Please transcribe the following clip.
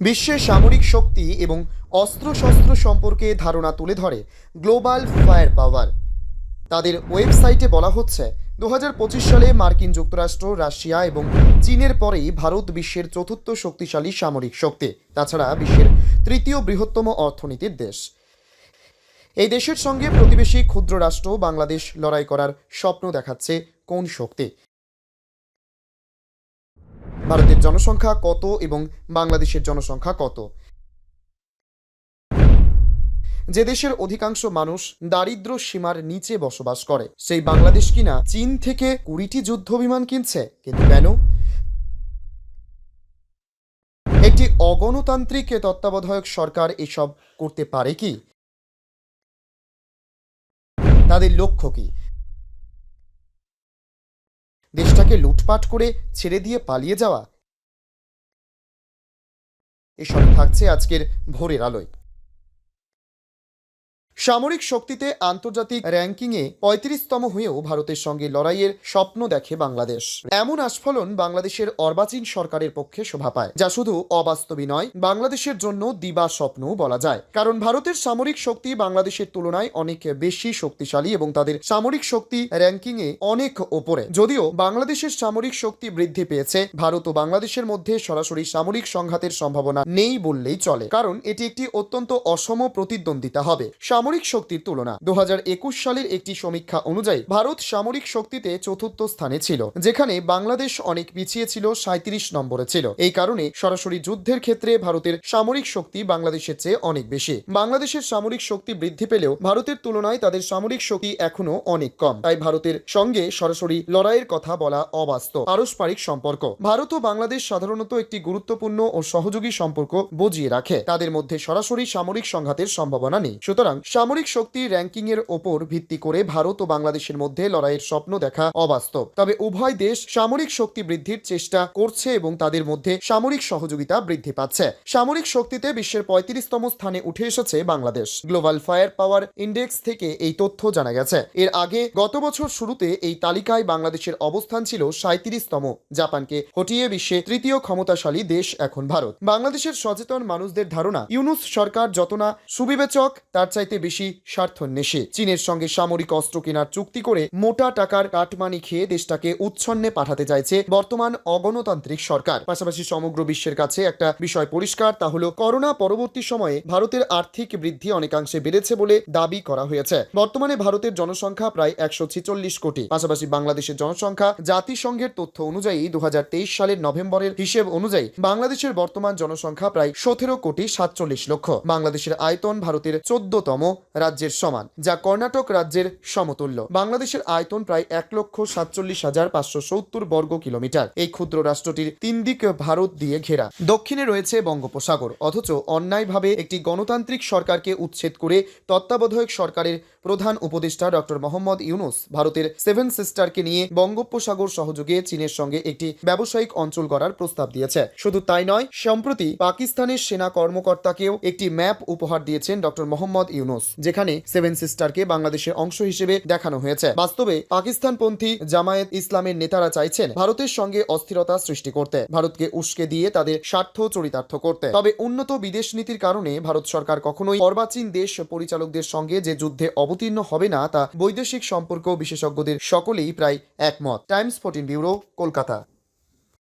বিশ্বের সামরিক শক্তি এবং অস্ত্রশস্ত্র সম্পর্কে ধারণা তুলে ধরে গ্লোবাল ফায়ার পাওয়ার। তাদের ওয়েবসাইটে বলা হচ্ছে দু হাজার পঁচিশ সালে মার্কিন যুক্তরাষ্ট্র, রাশিয়া এবং চীনের পরেই ভারত বিশ্বের চতুর্থ শক্তিশালী সামরিক শক্তি, তাছাড়া বিশ্বের তৃতীয় বৃহত্তম অর্থনীতির দেশ। এই দেশের সঙ্গে প্রতিবেশী ক্ষুদ্র রাষ্ট্র বাংলাদেশ লড়াই করার স্বপ্ন দেখাচ্ছে কোন শক্তি? ভারতের জনসংখ্যা কত এবং বাংলাদেশের জনসংখ্যা কত? যে দেশের অধিকাংশ মানুষ দারিদ্র সীমার নিচে বসবাস করে, সেই বাংলাদেশ কিনা চীন থেকে কুড়িটি যুদ্ধ বিমান কিনছে, কিন্তু কেন? একটি অগণতান্ত্রিক তত্ত্বাবধায়ক সরকার এসব করতে পারে কি? তাদের লক্ষ্য কি? দেশটাকে লুটপাট করে ছেড়ে দিয়ে পালিয়ে যাওয়া। এসব থাকছে আজকের ভোরের আলোয়। সামরিক শক্তিতে আন্তর্জাতিক র্যাঙ্কিংয়ে পঁয়ত্রিশতম হয়েও ভারতের সঙ্গে লড়াইয়ের স্বপ্ন দেখে বাংলাদেশ। এমন আস্ফলন বাংলাদেশের অর্বাচীন সরকারের পক্ষে শোভা পায়, যা শুধু অবাস্তবী নয়, বাংলাদেশের জন্য দিবা স্বপ্নও বলা যায়। কারণ ভারতের সামরিক শক্তি বাংলাদেশের তুলনায় অনেক বেশি শক্তিশালী এবং তাদের সামরিক শক্তি র্যাঙ্কিংয়ে অনেক ওপরে। যদিও বাংলাদেশের সামরিক শক্তি বৃদ্ধি পেয়েছে, ভারত ও বাংলাদেশের মধ্যে সরাসরি সামরিক সংঘাতের সম্ভাবনা নেই বললেই চলে, কারণ এটি একটি অত্যন্ত অসম প্রতিদ্বন্দ্বিতা হবে। সামরিক শক্তির তুলনা। দু হাজার একুশ সালের একটি সমীক্ষা অনুযায়ী ভারত সামরিক শক্তিতে চতুর্থ স্থানে ছিল, যেখানে বাংলাদেশ অনেক পিছিয়ে ছিল সাঁত্রিশ নম্বরে ছিল। এই কারণে সরাসরি যুদ্ধের ক্ষেত্রে ভারতের সামরিক শক্তি বাংলাদেশের চেয়ে অনেক বেশি। বাংলাদেশের সামরিক শক্তি বৃদ্ধি পেলেও ভারতের তুলনায় তাদের সামরিক শক্তি এখনও অনেক কম। তাই ভারতের সঙ্গে সরাসরি লড়াইয়ের কথা বলা অবাস্তব। পারস্পরিক সম্পর্ক। ভারত ও বাংলাদেশ সাধারণত একটি গুরুত্বপূর্ণ ও সহযোগী সম্পর্ক বজিয়ে রাখে। তাদের মধ্যে সরাসরি সামরিক সংঘাতের সম্ভাবনা নেই। সুতরাং সামরিক শক্তি র্যাঙ্কিং এর ওপর ভিত্তি করে ভারত ও বাংলাদেশের মধ্যে লড়াইয়ের স্বপ্ন দেখা অবাস্তব। তবে উভয় দেশ সামরিক শক্তি বৃদ্ধির চেষ্টা করছে এবং তাদের মধ্যে সামরিক সহযোগিতা বৃদ্ধি পাচ্ছে। সামরিক শক্তিতে বিশ্বের পঁয়ত্রিশতম স্থানে উঠে এসেছে Bangladesh. Global fire power index থেকে এই তথ্য জানা গেছে। এর আগে গত বছর শুরুতে এই তালিকায় বাংলাদেশের অবস্থান ছিল সাঁত্রিশতম জাপানকে হটিয়ে বিশ্বে তৃতীয় ক্ষমতাশালী দেশ এখন ভারত। বাংলাদেশের সচেতন মানুষদের ধারণা, ইউনুস সরকার যত না সুবিবেচক, তার চাইতে বেশি স্বার্থন্বেষী। চীনের সঙ্গে সামরিক অস্ত্র কেনার চুক্তি করে মোটা টাকার কাটমানি খেয়ে দেশটাকে উচ্ছন্নে পাঠাতে চাইছে বর্তমান অগণতান্ত্রিক সরকার। পাশাপাশি সমগ্র বিশ্বের কাছে একটা বিষয় পরিষ্কার, তা হলো করোনা পরবর্তী সময়ে ভারতের আর্থিক বৃদ্ধি অনেকাংশে বেড়েছে বলে দাবি করা হয়েছে। বর্তমানে ভারতের জনসংখ্যা প্রায় একশো ছেচল্লিশ কোটি। পাশাপাশি বাংলাদেশের জনসংখ্যা জাতিসংঘের তথ্য অনুযায়ী দু হাজার তেইশ সালের নভেম্বরের হিসেব অনুযায়ী বাংলাদেশের বর্তমান জনসংখ্যা প্রায় সতেরো কোটি সাতচল্লিশ লক্ষ। বাংলাদেশের আয়তন ভারতের চোদ্দতম রাজ্যের সমান, যা কর্ণাটক রাজ্যের সমতুল্য। বাংলাদেশের আয়তন প্রায় এক লক্ষ সাতচল্লিশ হাজার পাঁচশো সত্তর বর্গ কিলোমিটার। এই ক্ষুদ্র রাষ্ট্রটির তিন দিক ভারত দিয়ে ঘেরা। দক্ষিণে রয়েছে বঙ্গোপসাগর, অথচ অন্যায়ভাবে একটি গণতান্ত্রিক সরকারকে উচ্ছেদ করে তত্ত্বাবধায়ক সরকারের প্রধান উপদেষ্টা ডক্টর মোহাম্মদ ইউনুস ভারতের সেভেন সিস্টারকে নিয়ে বঙ্গোপসাগর সহযোগে চীনের সঙ্গে একটি ব্যবসায়িক অঞ্চল গড়ার প্রস্তাব দিয়েছে। শুধু তাই নয়, সম্প্রতি পাকিস্তানের সেনা কর্মকর্তাকেও একটি ম্যাপ উপহার দিয়েছেন ডক্টর মোহাম্মদ ইউনুস। যেখানে সেভেন সিস্টারকে বাংলাদেশের অংশ হিসেবে দেখানো হয়েছে। বাস্তবে পাকিস্তানপন্থী জামায়াত ইসলামের নেতারা চাইছেন ভারতের সঙ্গে অস্থিরতা সৃষ্টি করতে, ভারতকে উস্কে দিয়ে তাদের স্বার্থ চরিতার্থ করতে। তবে উন্নত বিদেশ নীতির কারণে ভারত সরকার কখনোই অর্বাচীন দেশ পরিচালকদের সঙ্গে যে যুদ্ধে অবতীর্ণ হবে না, তা বৈদেশিক সম্পর্ক বিশেষজ্ঞদের সকলেই প্রায় একমত। Times, fourteen bureau, Kolkata.